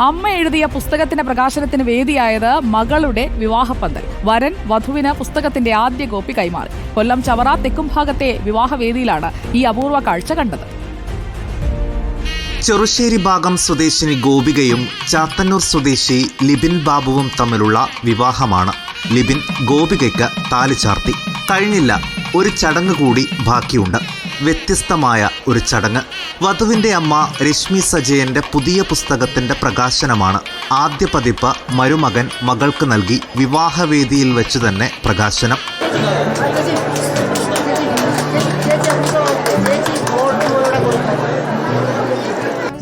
അമ്മ എഴുതിയ പുസ്തകത്തിന്റെ പ്രകാശനത്തിന് വേദിയായത് മകളുടെ വിവാഹപ്പന്തൽ. വരൻ വധുവിന് പുസ്തകത്തിന്റെ ആദ്യ കോപ്പി കൈമാറി. കൊല്ലം ചവറ തെക്കുംഭാഗത്തെ വിവാഹവേദിയിലാണ് ഈ അപൂർവ കാഴ്ച കണ്ടത്. ചെറുശ്ശേരി ഭാഗം സ്വദേശിനി ഗോപികയും ചാത്തന്നൂർ സ്വദേശി ലിബിൻ ബാബുവും തമ്മിലുള്ള വിവാഹമാണ്. ലിബിൻ ഗോപികയ്ക്ക് താലി ചാർത്തി. കഴിഞ്ഞില്ല ഒരു ചടങ്ങ് കൂടി ബാക്കിയുണ്ട്. വ്യത്യസ്തമായ ഒരു ചടങ്ങ്. വധുവിന്റെ അമ്മ രശ്മി സജയന്റെ പുതിയ പുസ്തകത്തിന്റെ പ്രകാശനമാണ്. ആദ്യ പതിപ്പ് മരുമകൻ മകൾക്ക് നൽകി വിവാഹവേദിയിൽ വെച്ച് തന്നെ പ്രകാശനം.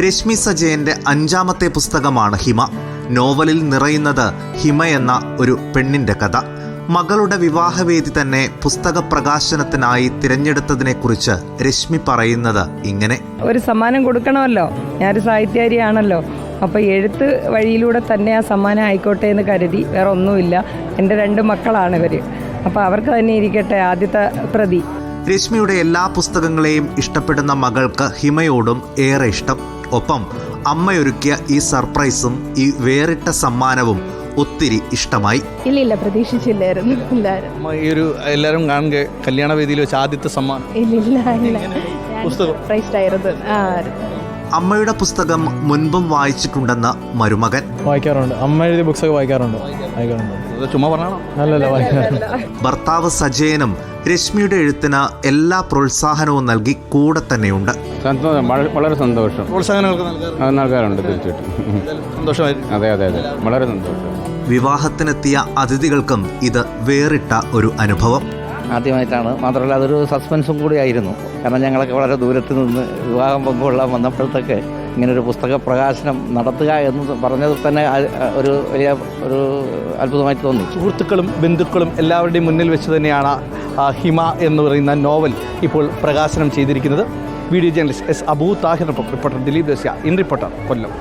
രശ്മി സജയന്റെ അഞ്ചാമത്തെ പുസ്തകമാണ് ഹിമ. നോവലിൽ നിറയുന്നത് ഹിമ എന്ന ഒരു പെണ്ണിന്റെ കഥ. മകളുടെ വിവാഹവേദി തന്നെ പുസ്തക പ്രകാശനത്തിനായി തിരഞ്ഞെടുത്തതിനെക്കുറിച്ച് രശ്മി പറയുന്നത് ഇങ്ങനെ. ഒരു സമ്മാനം കൊടുക്കണമല്ലോ. ഞാനൊരു സാഹിത്യകാരിയാണല്ലോ. അപ്പോൾ എഴുത്ത് വഴിയിലൂടെ തന്നെ ആ സമ്മാനം ആയിക്കോട്ടെ എന്ന് കരുതി വേറെ ഒന്നുമില്ല. എന്റെ രണ്ട് മക്കളാണ് ഇവർ. അപ്പോൾ അവർക്ക് തന്നെ ഇരിക്കട്ടെ ആദ്യത്തെ പ്രതി. രശ്മിയുടെ എല്ലാ പുസ്തകങ്ങളെയും ഇഷ്ടപ്പെടുന്ന മകൾക്ക് ഹിമയോടും ഏറെ ഇഷ്ടം. ഒപ്പം അമ്മയൊരുക്കിയ ഈ സർപ്രൈസും ഈ വേറിട്ട സമ്മാനവും ഒത്തിരി ഇഷ്ടമായി. ഇല്ലില്ല ഇല്ല പ്രതീക്ഷിച്ചില്ലായിരുന്നു അമ്മ ഈ ഒരു എല്ലാവരും കാണുക കല്യാണ വേദിയിൽ വെച്ച് ആദ്യത്തെ സമ്മാനം. ഇല്ല. ഇല്ല ആയിരുന്നു. അമ്മയുടെ പുസ്തകം മുൻപും വായിച്ചിട്ടുണ്ടെന്ന് മരുമകൻ. വായിക്കാറുണ്ട്. അമ്മ എഴുതിയ ബുക്സൊക്കെ വായിക്കാറുണ്ട്. വായിക്കാറുണ്ട്. ഇത് ചുമ്മാ പറഞ്ഞാണോ? അല്ലല്ല വായിക്കാറുണ്ട് ഭർത്താവ് സജയനും രശ്മിയുടെ എഴുത്തിന് എല്ലാ പ്രോത്സാഹനവും നൽകി കൂടെ തന്നെയുണ്ട്. സന്തോഷം. വള- വളരെ സന്തോഷം. പ്രോത്സാഹനങ്ങൾ നൽകാറുണ്ട്. തീർച്ചയായിട്ടും. അതെ അതെ അതെ. വളരെ സന്തോഷം. വിവാഹത്തിനെത്തിയ അതിഥികൾക്കും ഇത് വേറിട്ട ഒരു അനുഭവം. ആദ്യമായിട്ടാണ്. മാത്രമല്ല അതൊരു സസ്പെൻസും കൂടി ആയിരുന്നു. കാരണം ഞങ്ങളൊക്കെ വളരെ ദൂരത്ത് നിന്ന് വിവാഹം പങ്കുകൊള്ളാൻ വന്നപ്പോഴത്തേക്ക് ഇങ്ങനൊരു പുസ്തക പ്രകാശനം നടത്തുക എന്ന് പറഞ്ഞത് തന്നെ ഒരു വലിയ ഒരു അത്ഭുതമായി തോന്നി. സുഹൃത്തുക്കളും ബന്ധുക്കളും എല്ലാവരുടെയും മുന്നിൽ വെച്ച് തന്നെയാണ് ഹിമ എന്ന് പറയുന്ന നോവൽ ഇപ്പോൾ പ്രകാശനം ചെയ്തിരിക്കുന്നത്. Video journalist S. Abu Thahir reporter Dileep ദസ്യ ഇൻ റിപ്പോർട്ടർ കൊല്ലം.